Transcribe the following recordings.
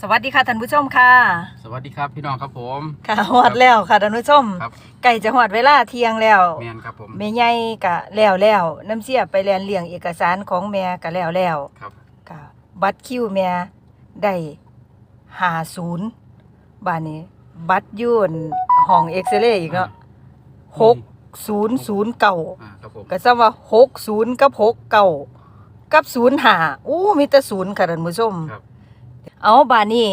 สวัสดีค่ะท่านผู้ชมค่ะ สวัสดีครับพี่น้องครับผม ค่ะหอดแล้วค่ะท่านผู้ชมครับไก่จะหอดเวลาเที่ยงแล้วแมนครับผมแม่ใหญ่กะแล้วแล้วน้ำเสียไปแลนเลี้ยงเอกสารของแม่กะแล้วแล้วครับค่ะบัตรคิวแม่ได้หาศูนย์บ้านนี้ บัตรยุ่นห้องเอ็กซเรย์อีกเนาะหกศูนย์ศูนย์เก่าอ่าครับผมก็ซ้ำว่าหกศูนย์กับหกเก่ากับศูนย์หาอู้มีแต่ศูนย์ค่ะท่านผู้ชมครับ เอาบานี่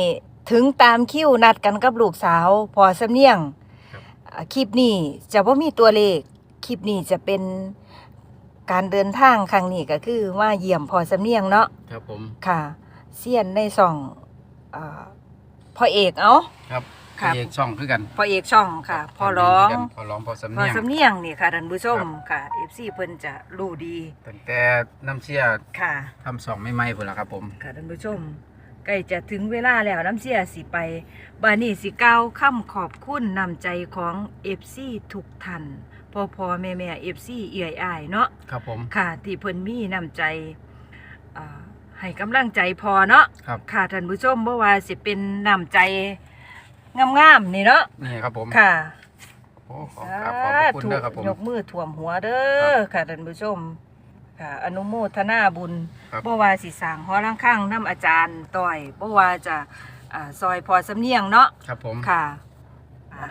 ถึงตามคิวนัดกันกับลูกสาว พอสำเนียงครับอ่าคลิปนี้จะว่ามีตัวเลข คลิปนี้จะเป็นการเดินทางครั้งนี้ก็คือว่าเยี่ยมพอสำเนียงเนาะครับผม ค่ะเซียนในส่องอาพ่อเอกเอาครับครับเอกช่องคือกันพ่อเอกช่องค่ะพ่อร้องคือกันพอร้องพอสำพอเนียง สำเนียงนี่ค่ะท่านผู้ชมครับ ค่ะเอฟซีเพิ่นจะรู้ดีตั้งแต่น้ำเชี่ยค่ะ ทำสองไม่ไหม้พุ่นละครับผม ค่ะท่านผู้ชม ใกล้จะถึงเวลาแล้วน้ำเสียสิไป บานี่สิกล่าวคำขอบคุณนำใจของเอฟซีทุกท่านพ่อพ่อแม่แม่เอฟซีเอื่อยอายเนาะครับผมค่ะ ที่เพิ่นมีนำใจอ่าให้กำลังใจพอเนาะครับค่ะท่านผู้ชมบ่ว่าสิเป็นนำใจงามๆนี่เนาะนี่ครับผมค่ะโอ้ขอบครับขอบพระคุณเด้อครับผมยกมือท่วมหัวเด้อค่ะท่านผู้ชม ค่ะ อนุโมทนาบุญครับ บ่ว่าสิสร้างหอลังข้างน้ำอาจารย์ต้อยบ่ว่าจะอ่าซอยพอสำเนียงเนาะครับผม ค่ะอ่า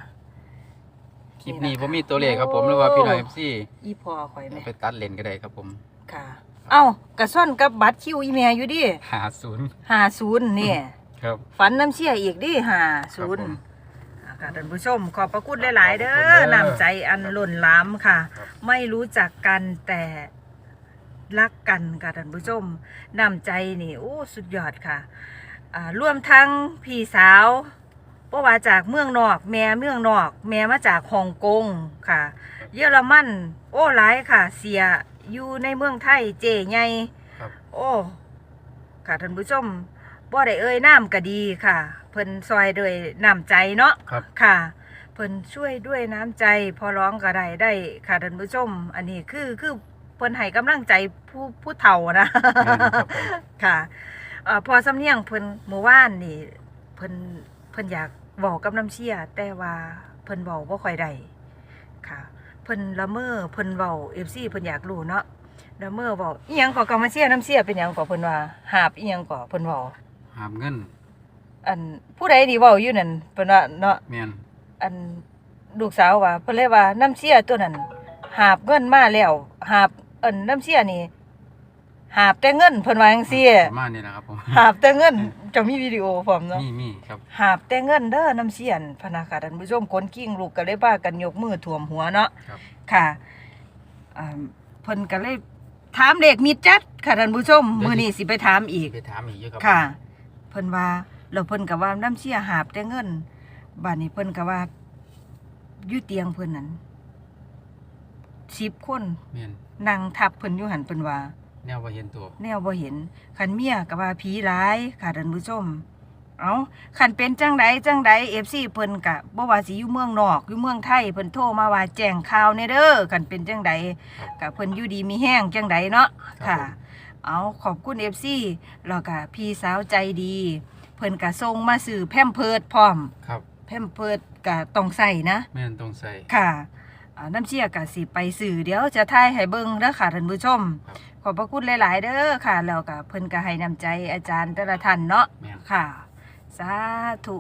คลิปนี้ผมมีตัวเลขครับผมหรือว่าพี่น้องเอฟซีอีพอข่อยแม่ไปตัดเลนก็ได้ครับผมค่ะ เอ้ากระส่อนกับบัตรคิวอีแม่อยู่ดิหาศูนย์50นี่ครับ ฝันน้ำเชี่ยอีกดิครับผม50อ่าค่ะท่านผู้ชม ขอบพระคุณหลาย ๆ เด้ขอบคุณอเด้อน้ำใจอันล้นหล้ำค่ะ ครับ ไม่รู้จักกันแต่ รักกันค่ะท่านผู้ชมน้ำใจนี่โอ้สุดยอดค่ะอ่ารวมทั้งพี่สาวเพราะว่าจากเมืองนอก แม่เมืองนอก แม่มาจากฮ่องกงค่ะ เยอรมันโอ้หลายค่ะ เสียอยู่ในเมืองไทยเจใหญ่ครับโอ้ค่ะท่านผู้ชมบ่ได้เอ่ยน้ำก็ดีค่ะ เพิ่นซอยด้วยน้ำใจเนาะครับค่ะ เพิ่นช่วยด้วยน้ำใจ พอร้องก็ได้ได้ค่ะท่านผู้ชม อันนี้คือคือเพิ่นให้กำลังใจผู้ผู้เฒ่านะแม่นครับผมค่ะเอ่อพอสำเนียงเพิ่นเมื่อวานนี่เพิ่นเพิ่นอยากเว้ากับน้ำเชี่ยแต่ว่าเพิ่นเว้าบ่ค่อยได้ค่ะ เพิ่นละเมอเพิ่นเว้า FC เพิ่นอยากรู้เนาะละเมอเว้าอีหยังก็กำมาเชี่ยน้ำเชี่ยเป็นหยังก็เพิ่นว่าหาบอีหยังก็เพิ่นเว้าหามเงิน อันผู้ใดที่เว้าอยู่นั่นเพิ่นว่าเนาะแมนอันลูกสาวว่าเพิ่นเลยว่าน้ำเชี่ยตัวนั้นหาบเงินมาแล้วหาบ เอิ้นน้ำเชี่ยนี่หาบแต่เงินเพิ่นว่าจังซี่ประมาณนี้นะครับผมหาบแต่เงินจะมีวิดีโอพร้อมเนาะมีมีครับหาบแต่เงินเด้อน้ำเสียนพะนาค่ะท่านผู้ชมคนกิ้งลูกก็เลยพากันยกมือท่วมหัวเนาะครับค่ะอ่าเพิ่นก็เลยถามเลขมิดจัดค่ะท่านผู้ชมมื้อนี้สิไปถามอีกไปถามอีกเยอะครับค่ะ เพิ่นว่าแล้วเพิ่นก็ว่าน้ำเสียหาบแต่เงินบัดนี้เพิ่นก็ว่าอยู่เตียงเพิ่นนั้น 10คนแมนนั่งทับเพิ่นอยู่หันเพิ่นว่า แนวว่าเห็นตัว แนวบ่เห็นคันเมียก็ว่าผีร้ายค่ะท่านผู้ชม เอาคันเป็นจังใดจังใด FC เพิ่นกะบ่ว่าสิอยู่เมืองนอกอยู่เมืองไทยเพิ่นโทรมาว่าแจ้งข่าวในเด้อคันเป็นจังใดกะเพิ่นอยู่ดีมีแห้งจังใดเนาะค่ะเอาขอบคุณ FC แล้วก็พี่สาวใจดี เพิ่นก็ส่งมาซื้อแพมเพิร์ดพร้อม ครับ แพมเพิร์ดก็ต้องใส่นะ แมนต้องใส่ค่ะ อ่าน้ำเชี่ยกะสิไปสื่อเดี๋ยวจะถ่ายให้เบิ่งเด้อค่ะท่านผู้ชมครับขอบพระคุณหลาย ๆ เด้อค่ะแล้วก็เพิ่นก็ให้นำใจอาจารย์แต่ละท่านเนาะแมนค่ะ สาธุ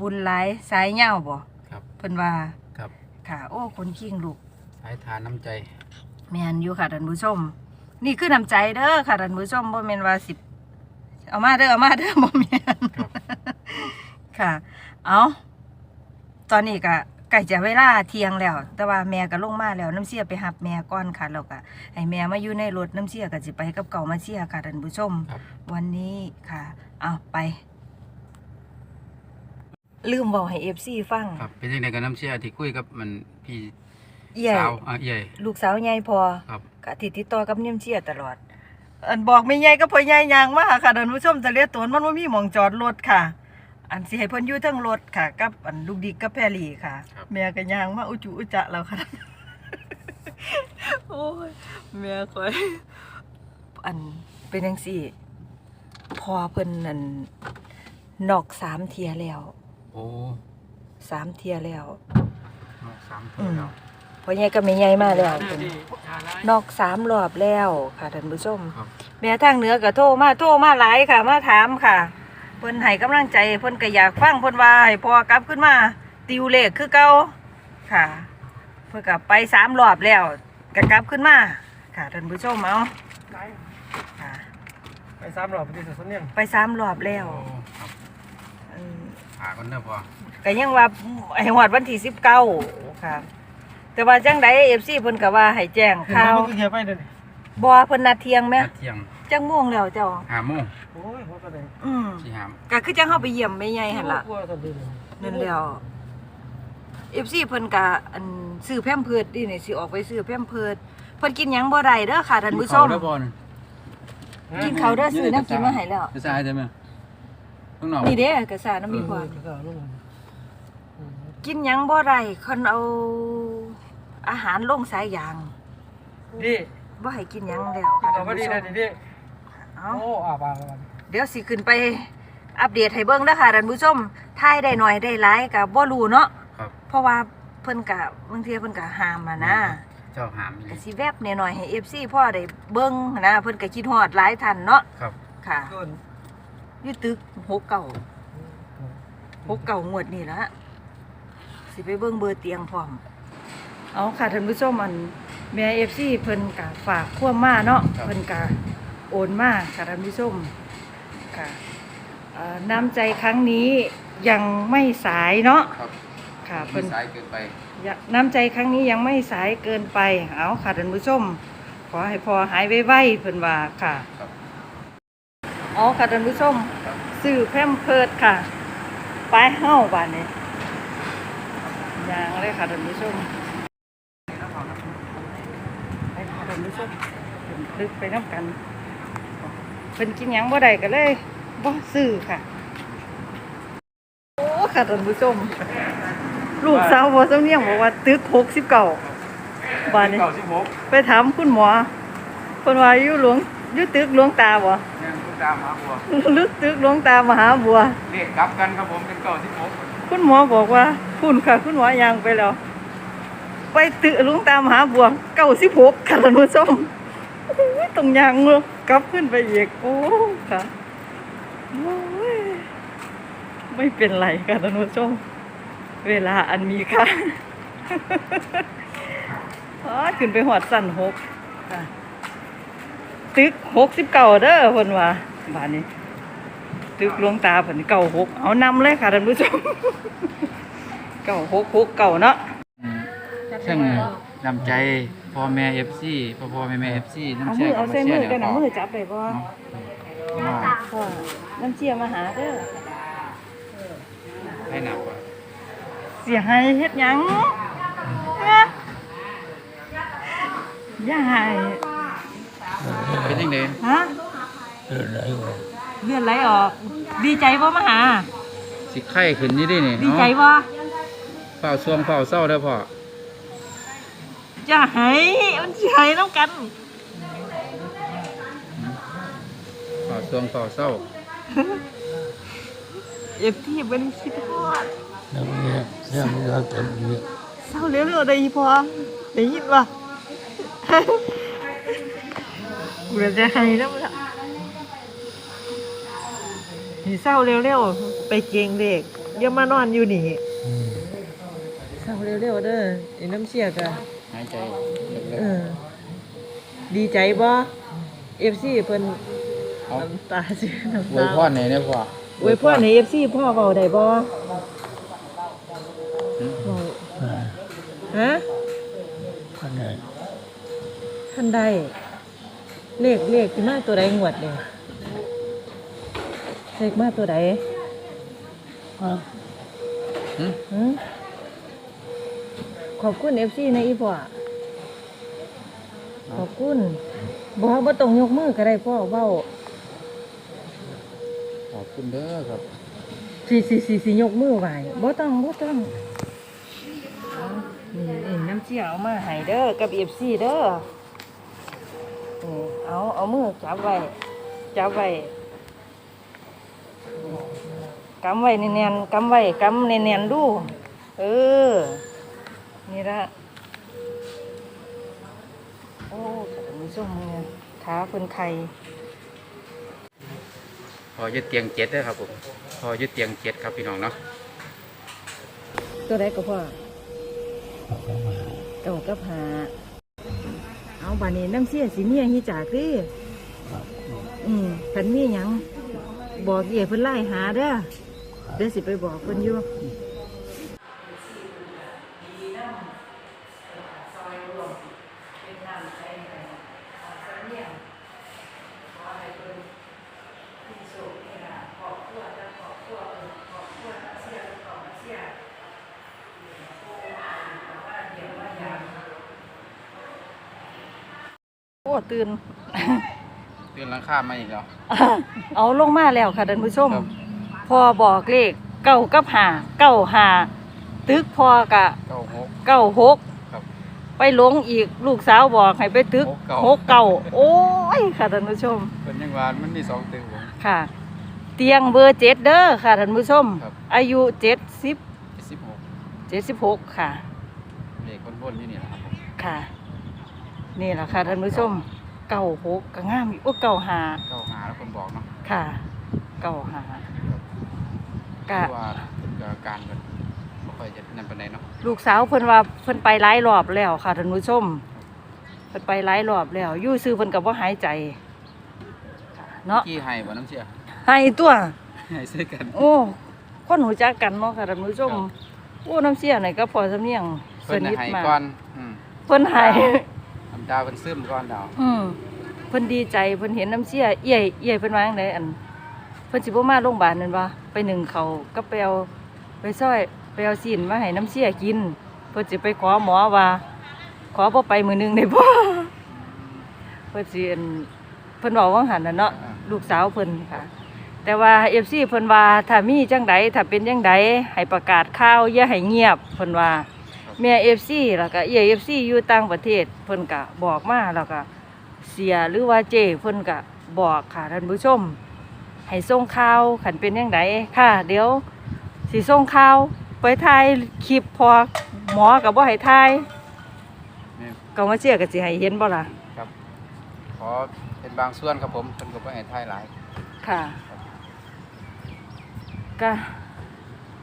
บุญหลายสายเหย้าบ่ครับ เพิ่นว่าครับ ค่ะ โอ้คนขิงลูก สายทานน้ำใจ แม่นอยู่ค่ะท่านผู้ชม นี่คือน้ำใจเด้อค่ะท่านผู้ชมบ่แม่นว่าสิเอามาเด้อเอามาเด้อบ่แม่นครับ ค่ะ เอาตอนนี้ก็ใกล้จะเวลาเที่ยงแล้ว แต่ว่าแม่ก็ลงมาแล้วน้ำเสียไปหับแม่ก่อนค่ะแล้วก็ให้แม่มาอยู่ในรถน้ำเสียก็สิไปกับเก่ามาเสียค่ะท่านผู้ชม ครับ วันนี้ค่ะ เอาไป ลืมบอกให้เอฟซีฟังครับเป็นยังไงกับน้ำเชี่ยที่คุยกับมันพี่เอี่ยสาวอะใหญ่ลูกสาวใหญ่พอครับกะติดติดต่อกับเนียมเชียตลอด อันบอกไม่ใหญ่ก็พอใหญ่ยางมากค่ะท่านผู้ชมจะเลียตัวมันว่ามีหมองจอดรถค่ะ อันสิให้เพิ่นอยู่เทั้งรถค่ะ กับอันลูกดิกกับแพรลี่ค่ะ ครับ แม่ก็ยางมาอุจุอุจะแล้วค่ะ โอ้ยแม่คอย อันเป็นจังซี่ พอเพิ่นนั่นนอกสามเทียแล้วโอ้สามเทียแล้ว นอกสามตัวแล้วพ่อใหญ่ก็ไม่ใหญ่มาแล้วเพิ่นนอกสามรอบแล้วค่ะท่านผู้ชม ครับ แม่ทางเหนือก็โทรมาโทรมาหลายค่ะ มาถามค่ะ เพิ่นให้กำลังใจเพิ่นก็อยากฟังเพิ่นว่าให้พอกลับขึ้นมา ติวเลขคือเก่าค่ะ เพิ่นก็ไปสามรอบแล้วก็กลับขึ้นมาค่ะท่านผู้ชมเอาค่ะ ไปสามรอบไปที่สวนเนี่ยไปสามรอบแล้วโอ้ครับอืมหากันเด้อพ่อก็ยังว่าให้ฮอดวันที่สิบเก้าค่ะ แต่ว่าจังใด FC เพิ่นก็ว่าให้แจ้งข่าวเขียวไปเดี๋ยวนี้บ่เพิ่นนัดเที่ยงไหมนัดเที่ยง จังม่วงแล้วเจ้าห้าโมงโอ้ยหัวกระเด็นอืมสี่ห้าก็คือจังเฮาไปเยี่ยมแม่ใหญ่หั่นล่ะกลัวสันดีเลยนั่นแล้วเอฟซีเพิ่นกะอันซื้อแพมเพิร์ดดินี่สิออกไปซื้อแพมเพิร์ดเพิ่นกินหยังบ่ได้เด้อค่ะท่านผู้ชม กินข้าวเด้อพ่อนี่กินข้าวเด้อซื้อน้ำกินมาให้แล้ว จะใส่ได้ไหมข้างนอกนี่เด้อกระสาน้ำมีพอกินหยังบ่ได้คนเอาอาหารลงสายยางดีบ่ให้กินหยังแล้วค่ะเอาท่านพอดีผู้ชนะมดีดี เอาโอ้อาบาแล้วเดี๋ยวสิขึ้นไปอัปเดตให้เบิ่งเด้อค่ะท่านผู้ชมถ่ายได้หน่อยได้หลายก็บ่รู้เนาะครับ เพราะว่าเพิ่นก็บางเทีเพิ่นก็ห้ามอะนะเจ้าหามก็สิแวบแหน่อยๆให้ FC พ่อได้เบิ่งนะเพิ่นก็คิดฮอดหลายท่านเนาะครับ ค่ะต้นอยู่ตึกหกเก่าหกเก่างวดนี่ละสิไปเบิ่งเบอร์เตียงพร้อมเอาค่ะท่านผู้ชมอันแม่ FC เพิ่นก็ฝากควบมาเนาะเพิ่นก็ โอนมาค่ะท่านผู้ชมค่ะเอ่อน้ำใจครั้งนี้ยังไม่สายเนาะครับค่ะเป็เพิ่นนสายเกินไปอยากน้ำใจครั้งนี้ยังไม่สายเกินไปเอาค่ะท่านผู้ชม ขอให้พอหายไวๆเพิ่นว่าค่ะครับเอาค่ะท่านผู้ชมซื้อแพมเพิร์ดค่ะไปเฮ้าบ้านนี้ยางเลยค่ะท่านผู้ชมไปค่ะท่านผู้ชมเป็นลึกไปน้ำกัน เป็นกินหยังบ่ได้ก็เลยบ่ซื้อค่ะ โอ้ค่ะท่านผู้ชม ลูกสาวบ่สำเนียงบอกว่าตึกหกสิบเก้าบ้านนี้ เก้าสิบหกไปถามคุณหมอเพิ่นว่าอยู่หลวงอยู่ตึกหลวงตาบ่ เนี่ยคุณตามหาบัวลึกตึกหลวงตามหาบัว เลขกลับกันครับผมเป็นเก้าสิบหกคุณหมอบอกว่าพุ่นค่ะคุณหมอย่างไปแล้ว ไปตึกหลวงตามหาบัวเก้าสิบหกค่ะท่านผู้ชมโอ้ยต้องยางเลย กลับขึ้นไปอีกโอ้ค่ะโอ้ยไม่เป็นไรค่ะท่านผู้ชมเวลาอันมีค่าอ๋อขึ้นไปหอดสั่นหกตึกหกสิบเก้าเด้อเพิ่นว่าบ้านนี้ ตึกลวงตาเพิ่นเก้าหกเอานำเลยค่ะท่านผู้ชมเก้าหกหกเก้าเนาะเช่างนำใจ พ่อแม่เอฟซีพ่อพ่อแม่แม่เอฟซีเอาน้ำมืเชื่ออเอากับใส่มามืเชื่ออกันเนี่ยนะพ่อมือจับไปบ่เนาะพ่อน้ำเชี่ยมาหาเด้อให้หนักกว่าเสียให้เฮ็ดหยังนะอย่าให้เป็นยังไงฮะเลือดไหลออก ดีใจบ่มาหา สิไข้ขึ้นนี่ดินี่ดีใจเนาะบ่เฝ้าช่วงเฝ้าเศร้าเด้อพ่อ อย่าให้มันสิให้น้ำกันเฝ้าช่วงเฝ้าเศร้าเอฟที่บ่ได้คิดฮอดน้ำเนี่ยน้ำเนี่ยเต็มเนี่ยเศร้าเร็วๆได้อีพอได้ยินบ่กูจะให้แล้วมึงอะนี่เศร้าเร็วๆ ไปเกียงเด็กอย่ามานอนอยู่นี่เศร้าเร็วๆเด้อไอ้น้ำเสียกะหาย ใจเออ ดีใจบ่เอฟซีเพิ่นเอาน้ำตาสิน้ำไว้ตาพ่อไหนเนี่ยพ่ออวยพรในเอฟซีพ่อเบาได้บ่หืมเว้าอ่าฮะอันไหนท่านใดเลขเลขที่มาตัวใดงวดเนี่ยเลขมาตัวใดอะหืมหืม ขอบคุณเอฟซีนะอีพ่อขอบคุณบ่บ่ต้องยกมือก็ได้พ่อเว้าขอบคุณเด้อครับสิสิสิสิยกมือไหวบ่ต้องบ่ต้องเอานี่นี่น้ำเจียวเอามาให้เด้อกับเอฟซีเด้อนี่เอาเอามือจับไว้จับไว้กำไว้แน่นๆกำไว้กำแน่นๆดู เออ นี่ละโอ้มีส้มเนี่ยขาเพิ่นไข่พอยึดเตียงเจ็ดเด้อครับผมพอยึดเตียงเจ็ดครับพี่น้องเนาะตัวใดก็พ่อเก่ากับหาเอาบานี้น้ำเสียสิเมียฮิจากดิอืมพันมีหยังบอกเอี่ยเพิ่นไล่หาเด้อเดี๋ยวสิไปบอกเพิ่นอยู่ ตื่นเตือนหลังคามาอีกแล้ว เอาลงมาแล้วค่ะท่านผู้ชม ครับ พอบอกเลขเก้ากับหาเก้าหาตึกพอกะเก้าหก เก้าหกครับไปหลงอีกลูกสาวบอกให้ไปตึกหกเก้าหกเก้าโอ้ยค่ะท่านผู้ชม เป็นยังหวานมันมีสองตึกผม ค่ะ เตียงเบอร์เจ็ดเด้อค่ะท่านผู้ชม ครับ อายุเจ็ดสิบสิบหกเจ็ดสิบหกค่ะ เลขคนบนๆอยู่นี่แหละครับผมค่ะ นี่แหละค่ะท่านผู้ชมเก้าหกก็งามอยู่โอ้เก้าหาเก้าหาแล้วคนบอกเนาะค่ะ เก้าหาเพกะราะว่าเป็นอาการกันไม่ค่อยจะนั่นปานใดเนาะลูกสาวเพิ่นว่าเพิ่นไปหลายรอบแล้วค่ะท่านผู้ชมเพิ่นไปหลายรอบแล้วอยู่ซื้อเพิ่นก็บ่หายใจค่ะเนาะกี่ให้บ่น้ำเชี่ยให้ตัวให้ใส่กัน โอ้คนหูจักกันเนาะค่ะท่านผู้ชมครับ โอ้น้ำเสียไหนก็พอสำเนียงสเพิ่นนิทให้มาก่อนอืมเพิ่นให้น้ำ ดาวเพิ่นซึมก่อนดาวอืมเพิ่นดีใจเพิ่นเห็นน้ำเสียเอี้ยเอี้ยเพิ่นวาจังไดอันเพิ่นสิบ่มาโรงพยาบาลนั่นบ่ไปหนึ่งเขาก็ไปเอาไปซอยไปเอาซีนมาให้น้ำเสียกิน เพิ่นสิไปขอหมอว่า ขอบ่ไปมื้อหนึงได้บ่เพิ่นสิอันเพิ่นบอกว่าหันน่ะเนาะลูกสาวเพิ่นค่ะ แต่ว่า FC เพิ่นว่าถ้ามีจังใดถ้าเป็นจังใดให้ประกาศข่าวอย่าให้เงียบเพิ่นว่า แม่ FC แล้วก็เอีย FC อยู่ต่างประเทศเพิ่นก็บอกมาแล้วก็เสียหรือว่าเจเพิ่นก็บอกค่ะท่านผู้ชม ให้ส่งข่าวขันเป็นจังใดค่ะ เดี๋ยวสิส่งข่าวไปถ่ายคลิปพอหมอก็บ่ให้ถ่ายนี่ก็มาเชื่อก็สิให้เห็นบ่ล่ะครับ ขอเป็นบางส่วนครับผมเพิ่นก็บ่ให้ทายหลายค่ะก็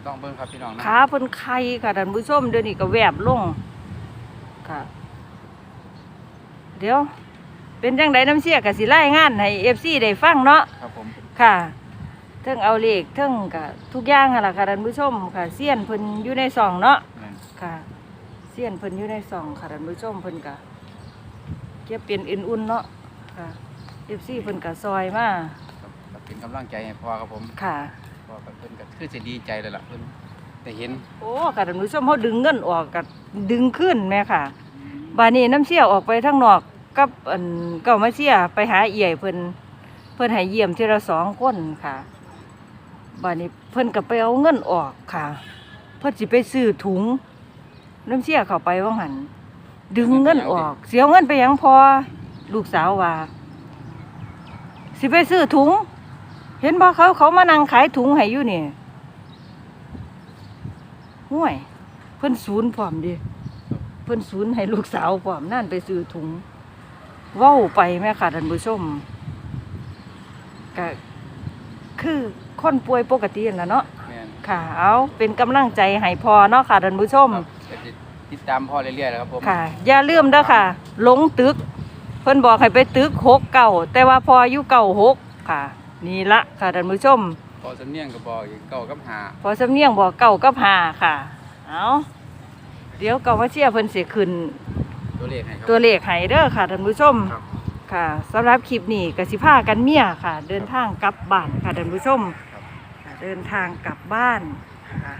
ต้องเบิ่งครับพี่น้องนะขาเพิ่นไข้ค่ะท่านผู้ชมเดี๋ยวนี้ก็แวบลงค่ะ เดี๋ยว เป็นจังไดน้ำเสียก็สิรายงานให้ FC ได้ฟังเนาะครับผมค่ะเทิงเอาเลขเทิงก็ทุกอย่างหั่นล่ะค่ะท่านผู้ชมค่ะเสี้ยนเพิ่นอยู่ในซองเนาะนั่นค่ะเสี้ยนเพิ่นอยู่ในซองค่ะท่านผู้ชมเพิ่นก็เก็บเป็นอื่นอุ่นเนาะค่ะ FC เพิ่นก็ซอยมาครับก็เป็นกำลังใจให้พ่อครับผม ค่ะ พ่อกับเพิ่นก็คือจะดีใจเลยล่ะเพิ่นได้เห็นโอ้ค่ะท่านผู้ชมเขาดึงเงินออกกับดึงขึ้นแม่ค่ะบานี้น้ำเชี่ยออกไปทางนอกกับอันเก่ามาเชี่ยไปหาเอี่ยเพิ่นเพิ่นให้เยี่ยมทีละสองคนค่ะบานี้เพิ่นก็ไปเอาเงินออกค่ะ เพิ่นสิไปซื้อถุง น้ำเชี่ยเข้าไปว่าหันดึงเงินออก เสียเงินไปยังพอลูกสาวว่าสิไปซื้อถุง เห็นบ่เขาเขามานั่งขายถุงให้อยู่นี่ห่วย เพิ่นศูนย์พร้อมดิเพิ่นศูนย์ให้ลูกสาวพร้อมนั่นไปซื้อถุงเว้าไปแม่ค่ะท่านผู้ชมก็คือคนป่วยปกตินั่นล่ะเนาะแม่นค่ะ เอาเป็นกำลังใจให้พอเนาะค่ะท่านผู้ชม ครับก็สิติดตามพ่อเรื่อยๆนะครับผมค่ะ อย่าลืมเด้อค่ะหลงตึก เพิ่นบอกให้ไปตึกหกเก่าแต่ว่าพออายุเก่าหกค่ะ นี่ละค่ะท่านผู้ชม พอสำเนียงก็บอกอีกเก้ากับหาพอสำเนียงบอกเก่ากับหาค่ะ เอาเดี๋ยวเก่ามาเชียร์เพิ่นสิขึ้น ตัวเลขให้ครับตัวเลขให้เด้อค่ะท่านผู้ชม ครับ ค่ะสำหรับคลิปนี้กสิพากันเมียค่ะ เดินทางกลับบ้านค่ะท่านผู้ชมครับ ค่ะเดินทางกลับบ้านค่ะ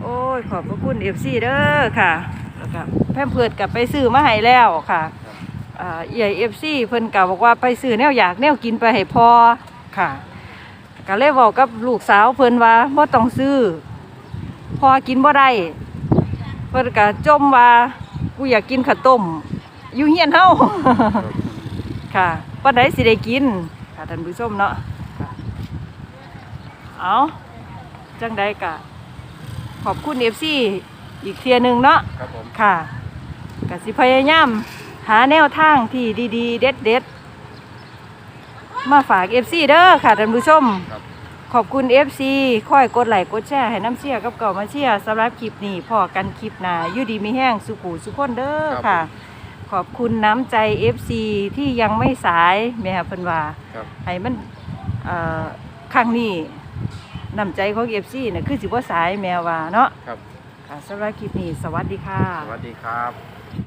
โอ้ยขอบพระคุณเอฟซีเด้อค่ะแล้วก็แพมเพิดกลับไปซื้อมาให้แล้วค่ะครับอ่าเอียเอฟซีเพิ่นกล่าวบอกว่าไปซื้อแนวอยากแนวกินไปให้พอ ค่ะก็เลยบอกกับลูกสาวเพิ่นว่าบ่ต้องซื้อ พอกินบ่ได้เพิ่นก็จมว่ากูอยากกินข้าวต้ม อยู่เฮียนเฮาค่ะปันไดสิได้กินค่ะท่านผู้ชมเนาะค่ะเอาจังใดกะ ขอบคุณ FC อีกเทียหนึงเนาะครับผมค่ะกสิพยายามหาแนวทางที่ดี ๆ เด็ด ๆ มาฝาก FC เด้อค่ะท่านผู้ชม ครับ ขอบคุณ FC คอยกดไลค์กดแชร์ให้น้ำเชียร์กับเก่ามาเชียร์สำหรับคลิปนี้พอกันคลิปหน้าอยู่ดีมีแห้งสุขูสุขคนเด้อค่ะ ขอบคุณน้ำใจ FC ที่ยังไม่สายแม่เพิ่นว่า ครับ ให้มันเอ่อครั้งนี้น้ำใจของ FC เนี่ยคือสิบ่สายแม่ว่าเนาะครับ ค่ะสำหรับคลิปนี้สวัสดีค่ะ สวัสดีครับ